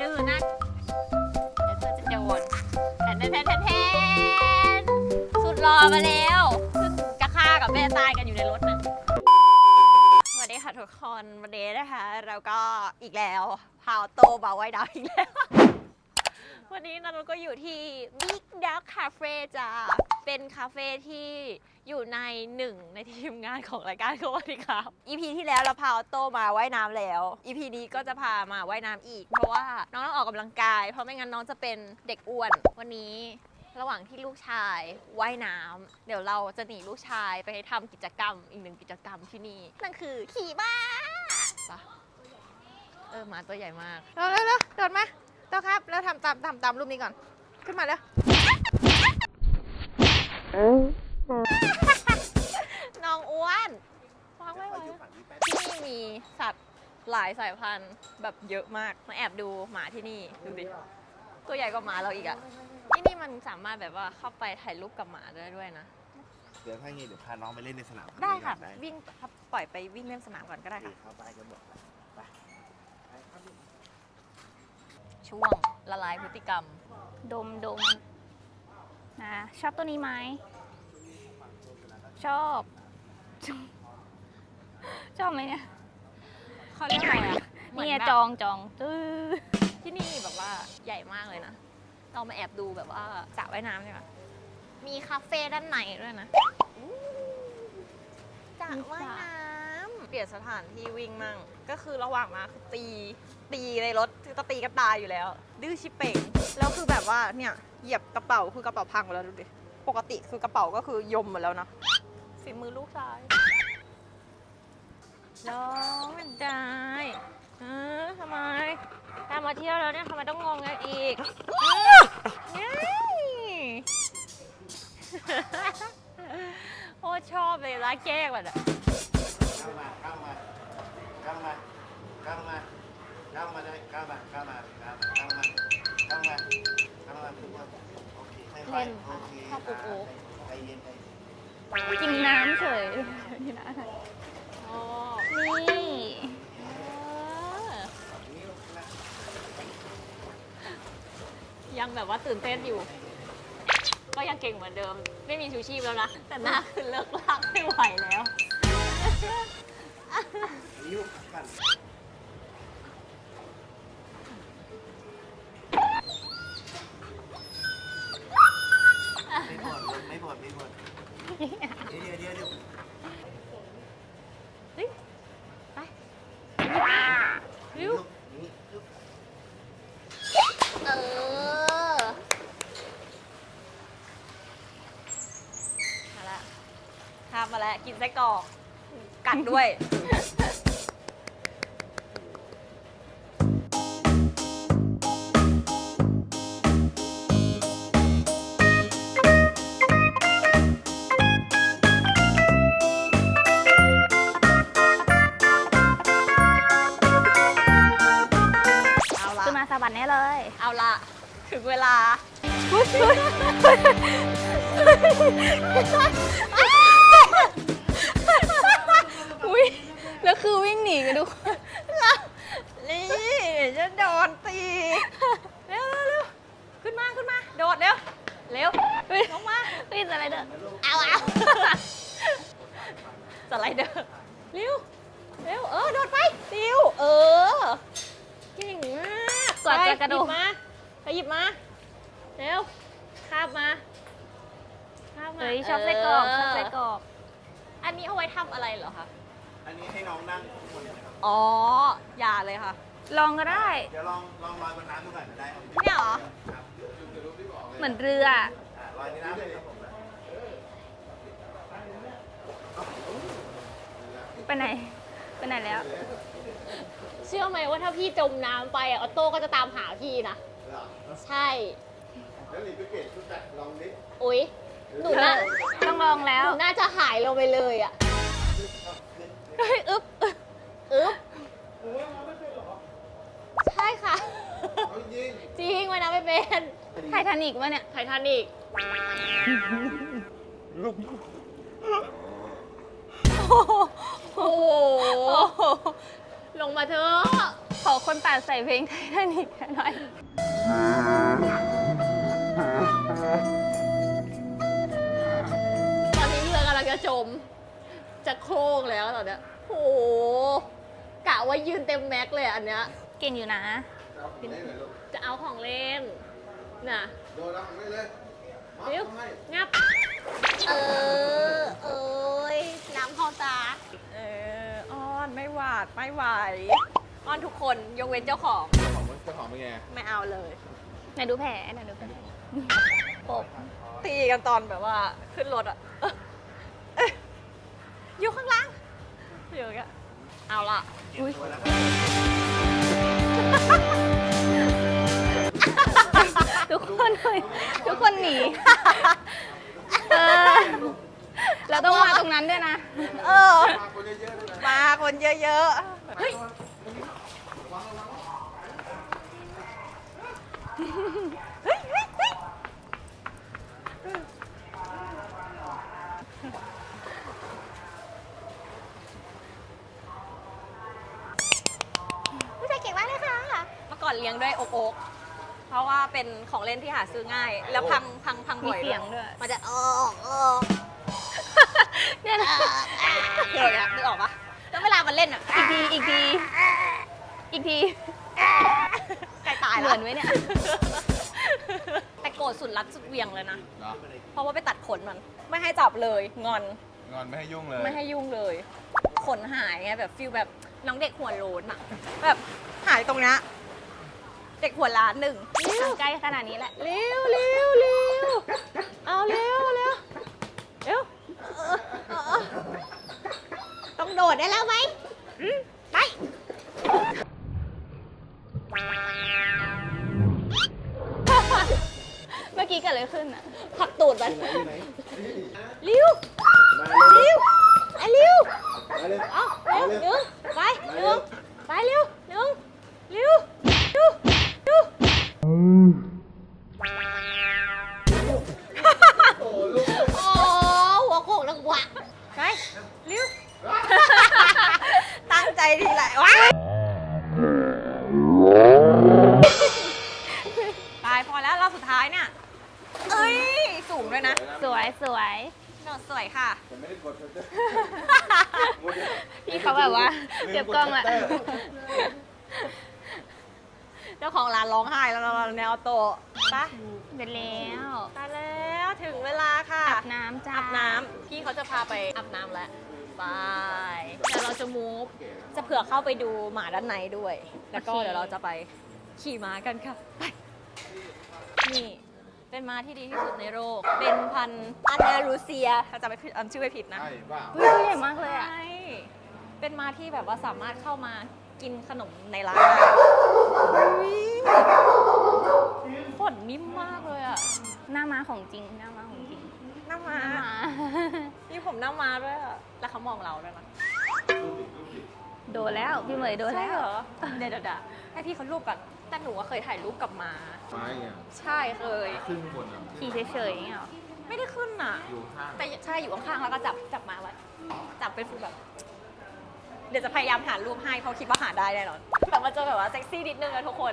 ดื้อนักเดี๋ยวเธอจะโดนแทนแทนแทนแทนสุดรอมาแล้วซึ่งจะฆ่ากับแม่ตายกันอยู่ในรถนะสวัสดีค่ะทุกคนวันนี้นะคะ เราก็อีกแล้วพาวโตบาไว้ดาวอีกแล้ว วันนี้เราก็อยู่ที่ Big Duck Cafe จ้าเป็นคาเฟ่ที่อยู่ในหนึ่งในทีมงานของรายการเขาวันนี้ครับ EP ที่แล้วเราพาออโต้มาว่ายน้ำแล้ว EP นี้ก็จะพามาว่ายน้ำอีก เพราะว่าน้องต้องออกกำลังกาย เพราะไม่งั้นน้องจะเป็นเด็กอ้วน วันนี้ระหว่างที่ลูกชายว่ายน้ำเดี๋ยวเราจะหนีลูกชายไปทำกิจกรรมอีกหนึ่งกิจกรรมที่นี่ นั่นคือขี่ม้าไปเออหมาตัวใหญ่มากเร็วเร็วเร็วโดดมา โตครับ แล้วทำตามทำตามรูปนี้ก่อน ขึ้นมาแล้วน้องอ้วนวางไว้ไว้ที่นี่มีสัตว์หลายสายพันธุ์แบบเยอะมาก มาแอบดูหมาที่นี่ดูดิ ตัวใหญ่กว่าหมาเราอีกอะที่นี่มันสามารถแบบว่าเข้าไปถ่ายรูปกับหมาได้ด้วยนะ เดี๋ยวถ้างี้เดี๋ยวพาน้องไปเล่นในสนามได้ค่ะได้วิ่งปล่อยไปวิ่งเล่นสนามก่อนก็ได้โอเคค่ะ เข้าไปกันหมดไปไปครับ ช่วงละลายพฤติกรรม ดมดมนะชอบตัวนี้ไหม ชอบ ชอบไหมเนี่ยเขาเรียกอะไรอะเหมือเนี่ยแบบจองจองตื้อที่นี่แบบว่าใหญ่มากเลยนะ เรามาแอบดูแบบว่าสระว่ายน้ำใช่ไหมมีคาเฟ่ด้านในด้วยนะสระว่ายน้ำเปลี่ยนสถานที่วิ่งมั่ง ก็คือระหว่างมาคือตีตีในรถคือจะตีกันตายอยู่แล้ว ดื้อชิเป่งแล้วคือแบบว่าเนี่ยเหยียบกระเป๋าคือกระเป๋าพังหมดแล้วดูดิปกติคือกระเป๋าก็คือยมหมดแล้วนะฝีมือลูกชายน้องมันได้เออทำไมตามมาเที่ยวแล้วเนี่ยทำไมต้องงงกันอีกนี่โอ้ชอบเลยร้านแก้กแบบอะ ก้าวมาก้าวมาเลยก้าวมาก้าวมาก้าวมาก้าวมาก้าวมาก้าวมาทุกคนโอเคให้ไปโอเคใจเย็นใจเย็นกินน้ำเฉยกินน้ำเฉยอ๋อนี่นี่ลูกนะยังแบบว่าตื่นเต้นอยู่ ก็ยังเก่งเหมือนเดิม ไม่มีชูชีพแล้วนะ แต่หน้าคือเลิกลากไม่ไหวแล้วนิ้วกัน เดี๋ยวเดี๋ยวเดี๋ยวเฮ้ยไปริ้วเออมาละทำมาแล้วกินไส้กรอกกัดด้วย อุ้ยแล้วคือวิ่งหนีกันทุกคนนี่จะโดนตี เร็วเร็วเร็วขึ้นมาขึ้นมา โดดเร็ว เร็วลงมาวิ่งอะไรเด้อเอาเอาสไลเดอร์เร็วเร็วเออ โดดไปติวเออ เก่งมากกว่าจะกระโดดไปหยิบมา ไปหยิบมา เร็ว คาบมาคาบมาเฮ้ยชอบไส้กรอกชอบไส้เกรอก อันนี้เอาไว้ทำอะไรเหรอคะ อันนี้ให้น้องนั่งข้างบนนะครับอ๋อ อย่าเลยค่ะ ลองก็ได้ เดี๋ยวลองลองลอยบนน้ำดูหน่อยได้ครับเนี่ยเหรอเหมือนเรือ อะลอยในน้ำเลยครับผมไปไหน ไปไหนแล้ว เชื่อไหมว่าถ้าพี่จมน้ำไปอะออโต้ก็จะตามหาพี่นะ ใช่ แล้วหลีกไปเปลี่ยนชุดแบบลองดิอุ๊ย หนูน่าต้องลองแล้หว นูน่าจะหายลงไปเลยอะเฮ้ยอึ๊บอึ๊บอึ๊บใช่ค่ะ เอาจริงจริงไว้นะไม่เป็น ไททานิกวะเนี่ย ไททานิกโอ้โห ลงมาเถอะ ขอคนตัดใส่เพลงไททานิกหน่อย ตอนนี้เรือกำลังจะจม จะโค้งแล้วตอนเนี้ยโหกะว่ายืนเต็มแม็กเลยอันเนี้ย เก่งอยู่นะจะเอาของเล่นน่ะ โดนแล้วไม่เลยเร็วงับ เออ เอ้ยน้ำเข้าตา เอออ้อนไม่หวาดไม่ไหวอ้อนทุกคนยกเว้นเจ้าของของเจ้าของเป็นไง ไม่เอาเลย ไหนดูแผลไหนดูแผล ตีกันตอนแบบว่าขึ้นรถอะเอ้ยอยู่ข้างล่างอยู่อย่างเงี้ยเอาละอุ้ยทุกคนทุกคนหนีเออเราต้องมาตรงนั้นด้วยนะ เออคนเยอะๆด้วยนะมาคนเยอะๆ เฮ้ยเฮ้ยเฮ้ยเฮ้ยผู้ชายเก่งมากเลยค่ะ เมื่อก่อนเลี้ยงด้วยโอกโอกเพราะว่าเป็นของเล่นที่หาซื้อง่าย แล้วพังพังพังบ่อยมีเสียงด้วย มันจะออกออกเนี่ยนะเก่งอะนึกออกปะแล้วเวลามันเล่นอะอีกทีอีกทีอีกทีใกล้ตายเหแล้มืวอนไว้เนี่ย แต่โกรธสุดรัดสุดเหวียงเลยนะ เนาะเพราะว่าไปตัดขนมัน ไม่ให้จับเลยงอน งอนไม่ให้ยุ่งเลย ไม่ให้ยุ่งเลย ขนหายไงแบบฟิลแบบน้องเด็กหัวโลนอะแบบหายตรงเนี้ย เด็กหัวล้านหนึ่งใกล้ขนาดนี้แหละ เร็วเร็วเร็วเอาเร็วเร็วเร็วเออเออเออต้องโดดได้แล้วไหมอืมไปเมื่อกี้เกิดอะไรขึ้นอะผักตูดมันอยู่ไหนเร็วมาเร็วเร็วไอ้เร็วมาเร็วเอาเร็วมาเร็วหนึ่งไปมาหเร็นึ่วงไปเร็ว ไปเร็วตั้งใจดีแหละว้ายตายพอแล้วรอบสุดท้ายเนี่ย เอ้ย สูงด้วยนะ สวยสวยโดดสวยค่ะผมไม่ได้กดชัตเตอร์พี่เขาแบบว่าเก็บกล้องละเจ้าของร้านร้องไห้แล้วเราแนวโตะไปะเสร็จแล้วตายแล้ว ถึงเวลาค่ะอาบน้ำจ้าอาบน้ำพี่เขาจะพาไปอาบน้ำแล้วไปเดี๋ยวเราจะมูฟจะเผื่อเข้าไปดูหมาด้านในด้วย แล้วก็เดี๋ยวเราจะไปขี่ม้ากันค่ะไปนี่เป็นม้าที่ดีที่สุดในโลก เป็นพันธุ์อันดาลูเซียถ้าจะไม่ผิดอ่านชื่อไม่ผิดนะใช่เปล่าเฮ้ยตัวใหญ่มากเลยอะ ใช่เป็นม้าที่แบบว่าสามารถเข้ามากินขนมในร้านได้ขนนิ่มมากเลยอะ หน้าม้าของจริง หน้าม้าของจริงหน้าม้าหน้าม้านี่ผมหน้าม้าด้วยอะแล้วเขามองเราด้วยนะโดนแล้วพี่เหมยโดนใช่แล้วเหรอเดี๋ยวเดี๋ยวเดี๋ยวให้พี่เขารูปก่อนแต่หนูว่าเคยถ่ายรูปกับม้า ไม้ไงใช่เคย ขึ้นบนอะขี่เฉยๆอย่างเงี้ยเหรอไม่ได้ขึ้นอะ อยู่ข้างแต่ใช่อยู่ข้างๆแล้วก็จับจับมาไว้จับเป็นฟูแบบ เดี๋ยวจะพยายามหารูปให้เพราะคิดว่าหาได้แน่นอนแต่มันจะแบบว่าเซ็กซี่นิดนึงนะทุกคน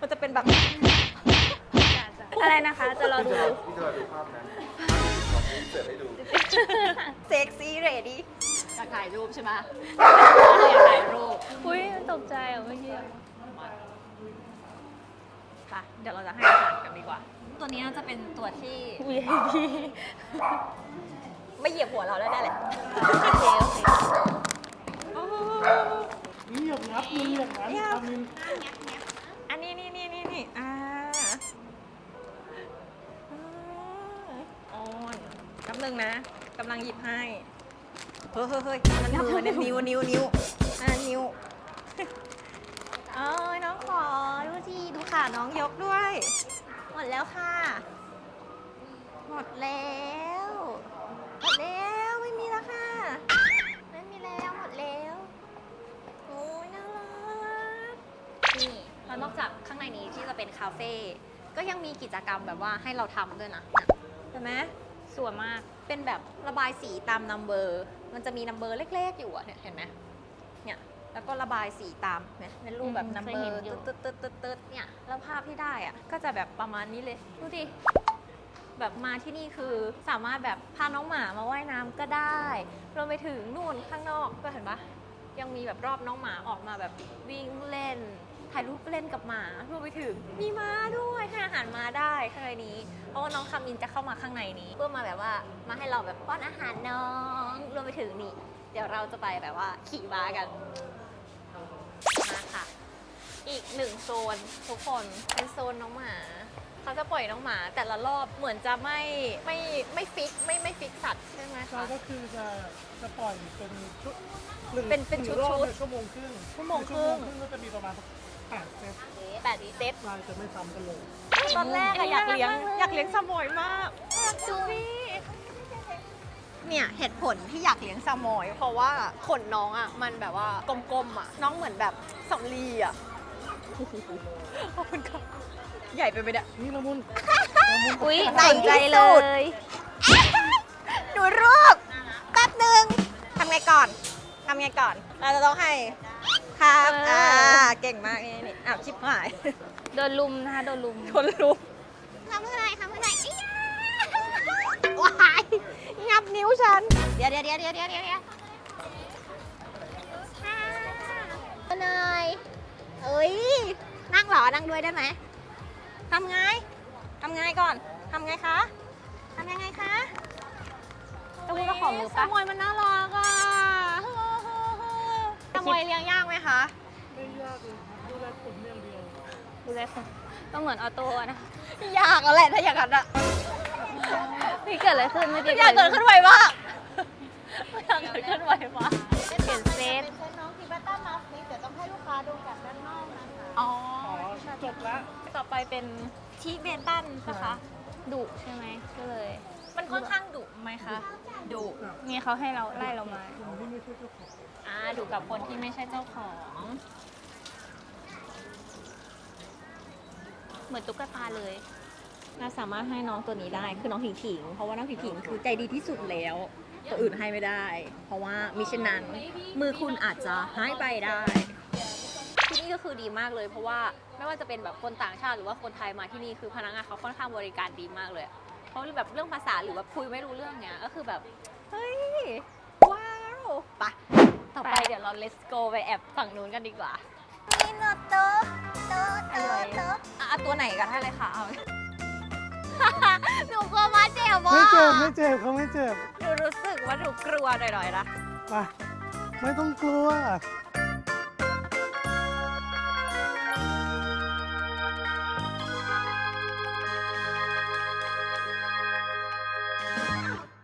มันจะเป็นแบบ อะไรนะคะ จะรอดู พี่จะมาดูภาพนั้นผมเสิร์ฟให้ดู เซ็กซี่เรดี้ อยากถ่ายรูปใช่ไหมอยากถ่ายรูป อุ้ยตกใจอะเมื่อกี้ไปเดี๋ยวเราจะให้อาหารกันดีกว่า ตัวนี้น่าจะเป็นตัวที่ VIP ไม่เหยียบหัวเราได้แน่เลยโอเคโอเคนี่หยกงับมือหยกงับเนี่ยทำมือ กำลังนะกำลังหยิบให้ เฮ้ยเฮ้ยเฮ้ยมันมือเนี่ยนิ้วนิ้วนิ้วอ่านิ้วเอ้ยน้องขอดูสิดูขาน้องยกด้วย หมดแล้วค่ะ หมดแล้วหมดแล้วไม่มีแล้วค่ะ ไม่มีแล้วหมดแล้วโอ้ยน่ารักนี่แล้วนอกจากข้างในนี้ที่จะเป็นคาเฟ่ก็ยังมีกิจกรรมแบบว่าให้เราทำด้วยนะเนี่ยเห็นไหม สวยมาก เป็นแบบระบายสีตามนัมเบอร์ มันจะมีนัมเบอร์เล็ก ๆ อยู่อะเนี่ยเห็นไหมเนี่ย แล้วก็ระบายสีตามเห็นไหมเป็นรูปแบบอืมนัมเคเบยอเห็นร์อยู่ตึ๊ดตึ๊ดตึ๊ดตึ๊ดเนี่ย แล้วภาพที่ได้อะก็จะแบบประมาณนี้เลย ดูดิ แบบมาที่นี่คือสามารถแบบพาน้องหมามาว่ายน้ำก็ได้ รวมไปถึงนู่นข้างนอกก็เห็นปะยังมีแบบรอบน้องหมาออกมาแบบวิ่งเล่น ถ่ายรูปเล่นกับหมารวมไปถึงมีม้าด้วยให้อาหารม้าได้ข้างในนี้ เพราะว่าน้องคามินจะเข้ามาข้างในนี้ เพื่อมาแบบว่ามาให้เราแบบป้อนอาหารน้องรวมไปถึงนี่ เดี๋ยวเราจะไปแบบว่าขี่ม้ากันมาค่ะ อีกหนึ่งโซนทุกคนเป็นโซนน้องหมาเขาจะปล่อยน้องหมาแต่ละรอบเหมือนจะไม่ไม่ไม่ฟิกไม่ไม่ฟิกสัตว์ใช่ไหมเราคะ ก็คือจะจะปล่อยเป็นชุดหนึ่งเป็นเป็นหงชุดรอบชุดเนี่ยชั่วโมงครึ่งชั่วโมงครึ่ง ชั่วโมงครึ่งก็จะมีประมาณสัก แปดเซตแปดดีเซตลายจะไม่ซ้ำกันเลย ตอนแรกอะอยากเลี้ยงอยากเลี้ยงสมอยมากดูเนี่ยเหตุผลที่อยากเลี้ยงสมอย เพราะว่าขนน้องอะมันแบบว่ากลมๆอะน้องเหมือนแบบสำลีอะขอบคุณครับใหญ่ไปไหมเนี่ยนี่ละมุนอุ้ยไหนสนใจที่เลสุดยดูรูปแป๊บหนึ่งทำไงก่อนทำไงก่อน เราจะต้องให้ ครับเอออ่ อ่าเก่งมากนี่นี่อ้าวชิบหาย โดนลุมนะคะโดนลุม คนรู้ทำอะไรทำอะไรไอ้ยาว้ายงับนิ้วฉัน เดี๋ยวเดี๋ยวเดี๋ยวเดี๋ยวเดี๋ยวเดี๋ยวเนยเอ้ย นั่งเหรอ นั่งด้วยได้ไหมทำไงทำไงก่อนทำไงคะทำยังไงคะต้องพูดว่าขอมือสปะมอยมันน่ารักอะ สมอยเลี้ยงยากไหมคะไม่ยากเลยดูแลผมอย่างเดียวดูเลยค่ะต้องเหมือนออโต้นะยากแล้วแหละถ้าอย่างนั้นอะพี่เกิดอะไรขึ้นเมื่อกี้อยากเกิดขึ้นไวมากอยากเกิดขึ้นไวมากเปลี่ยนเซตเป็นเซตน้องทิบาต้ามัฟนี่เดี๋ยวต้องให้ลูกค้าดูจากด้านนอกนะคะอ๋ออ๋อจบแล้วต่อไปเป็นทีเบตันนะคะดุใช่ไหมก็เลย มันค่อนข้างดุไหมคะดุนี่เขาให้เราไล่เรามาคนที่ไม่ใช่เจ้าของอ่าดุกับคนที่ไม่ใช่เจ้าของ เหมือนตุ๊กตาเลยเราสามารถให้น้องตัวนี้ได้คือน้องผิงผิงๆเพราะว่าน้องผิงผิงๆคือใจดีที่สุดแล้ว ตัวอื่นให้ไม่ได้ เพราะว่ามิฉะนั้นมือคุณอาจจะหายไปได้ที่นี่ก็คือดีมากเลย เพราะว่าไม่ว่าจะเป็นแบบคนต่างชาติหรือว่าคนไทยมาที่นี่คือพนักงานเขาค่อนข้างบริการดีมากเลยอะ เพราะแบบเรื่องภาษาหรือแบบคุยไม่รู้เรื่องเนี้ยก็คือแบบ เฮ้ย ว้าวไปะต่อไปไปเดี๋ยวเรา let's go ไปแอบฝั่งนู้นกันดีกว่านี่โนโตโตโตโตอะเอาตัวไหนกันให้เลยค่ะเอา หนูกลัวมาเจ็บไม่ว่ะเจ็บไม่เจ็บเขาไม่เจ็บหนูรู้สึกว่าหนูกลัวหน่อยๆนะ ไปไม่ต้องกลัว